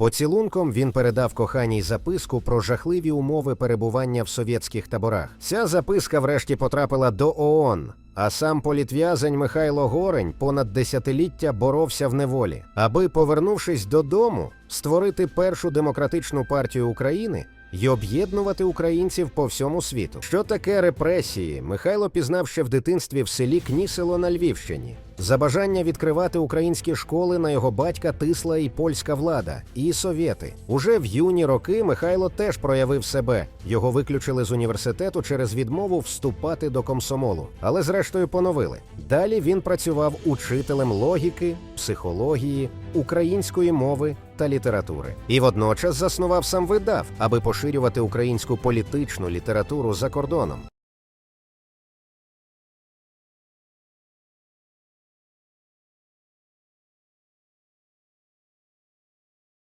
Поцілунком він передав коханій записку про жахливі умови перебування в совєтських таборах. Ця записка врешті потрапила до ООН. А сам політв'язень Михайло Горень понад десятиліття боровся в неволі, аби, повернувшись додому, створити першу демократичну партію України і об'єднувати українців по всьому світу. Що таке репресії? Михайло пізнав ще в дитинстві в селі Кнісело на Львівщині. За бажання відкривати українські школи на його батька тисла і польська влада, і совєти. Уже в юні роки Михайло теж проявив себе. Його виключили з університету через відмову вступати до комсомолу, але зрештою поновили. Далі він працював учителем логіки, психології, української мови та літератури. І водночас заснував сам видав, аби поширювати українську політичну літературу за кордоном.